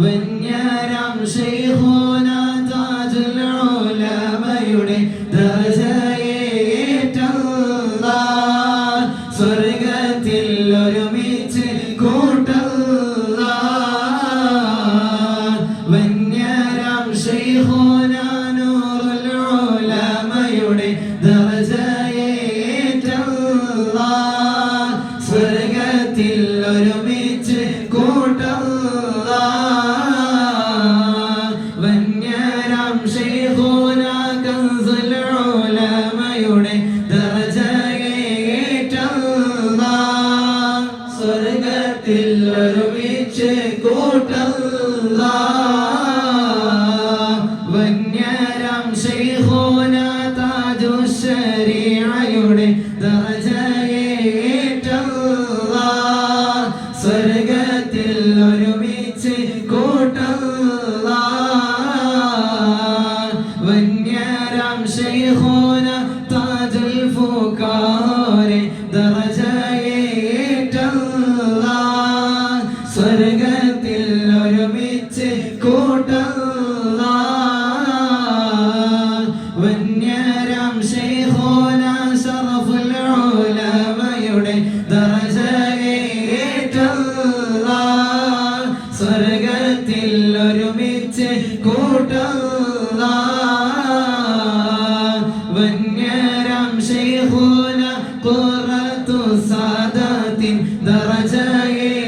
വന്യരാം ശൈഖുന താജുൽ ഉലമയുടെ ദർജയേറ്റല്ല സ്വർഗത്തിൽ ഒരുമിച്ച് കൂട്ടല്ല വന്യരാം ശൈഖുന നൂറുൽ ഉലമയുടെ ദർജയേറ്റല്ല സ്വർഗത്തിൽ ഒരുമിച്ച് കൂട്ടല്ല. വന്യരം ശ്രീഹോന താജുശരിയുടെ ദർജയേറ്റല്ല സ്വർഗത്തിൽ ഒരുമിച്ച് കൂട്ടല്ല. സ്വർഗത്തിൽ ഒരുമിച്ച് കൂട്ടല്ല വന്യരം ശൈഖോന സറഫുൽ ഉലമയുടെ ദർജയേറ്റല്ല സ്വർഗത്തിൽ ഒരുമിച്ച് കൂട്ടല്ല വന്യരം ശൈഖോന കുറത്തു സാദത്തിൻ ദർജയേ